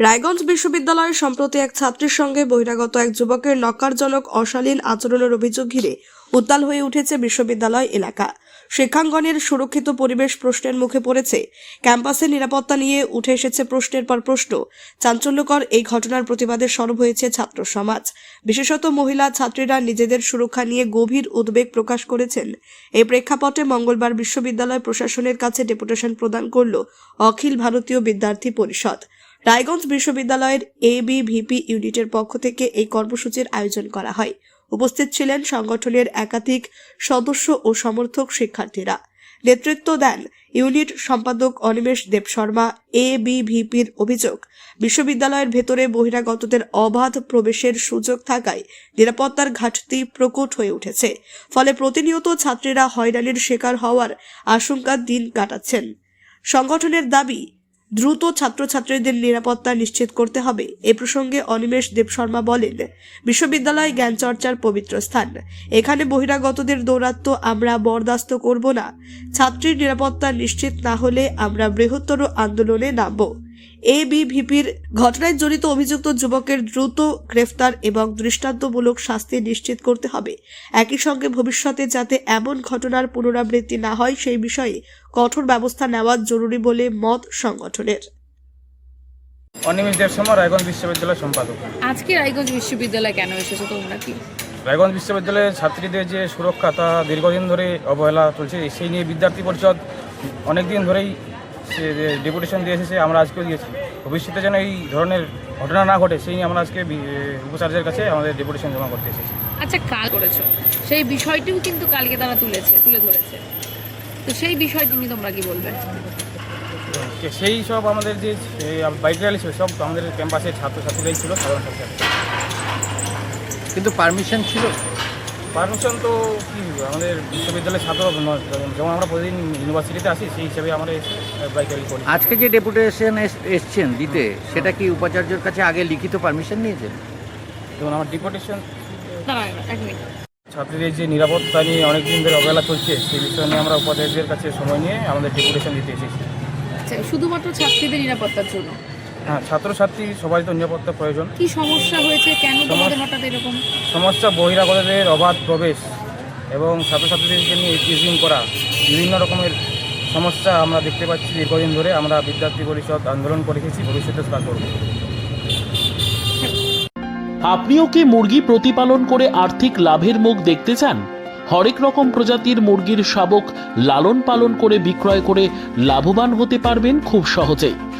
রায়গঞ্জ বিশ্ববিদ্যালয়ে সম্প্রতি এক ছাত্রীর সঙ্গে বহিরাগত এক যুবকের নকারজনক অশালীন আচরণের অভিযোগ ঘিরে উত্তাল হয়ে উঠেছে বিশ্ববিদ্যালয় এলাকা। শিক্ষাঙ্গনের সুরক্ষিত পরিবেশ প্রশ্নের মুখে পড়েছে। ক্যাম্পাসের নিরাপত্তা নিয়ে উঠে এসেছে প্রশ্নের পর প্রশ্ন। চাঞ্চল্যকর এই ঘটনার প্রতিবাদে সরব হয়েছে ছাত্র সমাজ। বিশেষত মহিলা ছাত্রীরা নিজেদের সুরক্ষা নিয়ে গভীর উদ্বেগ প্রকাশ করেছেন। এই প্রেক্ষাপটে মঙ্গলবার বিশ্ববিদ্যালয় প্রশাসনের কাছে ডেপুটেশন প্রদান করল অখিল ভারতীয় বিদ্যার্থী পরিষদ। রায়গঞ্জ বিশ্ববিদ্যালয়ের এ বি ভিপি ইউনিটের পক্ষ থেকে এই কর্মসূচির আয়োজন করা হয়। উপস্থিত ছিলেন সংগঠনের একাধিক সদস্য ও সমর্থক শিক্ষার্থীরা। নেতৃত্ব দেন ইউনিট সম্পাদক অনিমেষ দেব শর্মা, এ অভিযোগ, বিশ্ববিদ্যালয়ের ভেতরে বহিরাগতদের অবাধ প্রবেশের সুযোগ থাকায় নিরাপত্তার ঘাটতি প্রকট হয়ে উঠেছে। ফলে প্রতিনিয়ত ছাত্রীরা হয়রানির শিকার হওয়ার আশঙ্কা দিন কাটাচ্ছেন। সংগঠনের দাবি দ্রুত ছাত্রছাত্রীদের নিরাপত্তা নিশ্চিত করতে হবে। এ প্রসঙ্গে অনিমেষ দেবশর্মা বলেন, বিশ্ববিদ্যালয় জ্ঞান চর্চার পবিত্র স্থান। এখানে বহিরাগতদের দৌরাত্ম আমরা বরদাস্ত করব না। ছাত্রীর নিরাপত্তা নিশ্চিত না হলে আমরা বৃহত্তর আন্দোলনে নামব। এ বি ঘটনায় জড়িত অভিযুক্ত যুবকের দ্রুত গ্রেফতার এবং দৃষ্টান্তমূলক শাস্তি নিশ্চিত করতে হবে। একই সঙ্গে ভবিষ্যতে যাতে এমন ঘটনার পুনরাবৃত্তি না হয় সেই বিষয়ে কঠোর ব্যবস্থা নেওয়া জরুরি বলে মত সংগঠনের। অনিমিষ রায়গঞ্জ বিশ্ববিদ্যালয় সম্পাদক। আজকে রায়গঞ্জ বিশ্ববিদ্যালয়ে কেন এসেছ তোমরা কি? রায়গঞ্জ বিশ্ববিদ্যালয়ের ছাত্রীদের যে সুরক্ষা তা দীর্ঘদিন ধরে অবহেলা চলছে সেই নিয়ে বিদ্যার্থী পরিষদ অনেক দিন ধরেই ডেপুটেশন দিয়ে এসেছে আমরা আজকেও দিয়েছি। ভবিষ্যতে যেন এই ধরনের ঘটনা না ঘটে সেই আমরা আজকে উপাচার্যের কাছে আমাদের ডেপুটেশন জমা করতে এসেছি। আচ্ছা কাল করেছ। সেই বিষয়টিও কিন্তু কালকে তারা তুলেছে তুলে ধরেছে। তো সেই বিষয়টি নিয়ে তোমরা কি বলবে? তো সেই সব আমাদের যে বাইক র্যালি ছিল সব আমাদের ক্যাম্পাসের ছাত্রছাত্রীরাই ছিল সাধারণ ছাত্রছাত্রী কিন্তু পারমিশন ছিল? পারমিশন তো কি আমাদের বিশ্ববিদ্যালয়ের ছাত্র যেমন আমরা প্রতিদিন ইউনিভার্সিটিতে আসি সেই হিসাবে আমরা বাইক র্যালি করি। আজকে যে ডেপুটেশন এসছেন দিতে সেটা কি উপাচার্যের কাছে আগে লিখিত পারমিশন নিয়েছেন? যেমন আমার ডিপোটেশন ছাত্রীদের যে নিরাপত্তা নিয়ে অনেক দিন ধরে অবহেলা চলছে সেই বিষয় নিয়ে আমরা উপাচার্যের কাছে সময় নিয়ে আমাদের ডেপুটেশন দিতে এসেছি। আচ্ছা শুধুমাত্র ছাত্রীদের নিরাপত্তার জন্য? হ্যাঁ ছাত্রছাত্রী সবাই তো নিরাপত্তা প্রয়োজন। কি সমস্যা হয়েছে? কেন তোমাদের হঠাৎ এরকম? সমস্যা বহিরাগতদের অবাধ প্রবেশ এবং ছাত্রছাত্রীদেরকে নিয়ে টিচিং করা। বিভিন্ন রকমের সমস্যা আমরা দেখতে পাচ্ছি দীর্ঘদিন ধরে। আমরা বিদ্যার্থী পরিষদ আন্দোলন করে এসেছি। ভবিষ্যতে তা করব। আপনিও কি মুরগি প্রতিপালন করে আর্থিক লাভের মুখ দেখতে চান? হরেক রকম প্রজাতির মুরগির শাবক লালন পালন করে বিক্রয় করে লাভবান হতে পারবেন খুব সহজেই।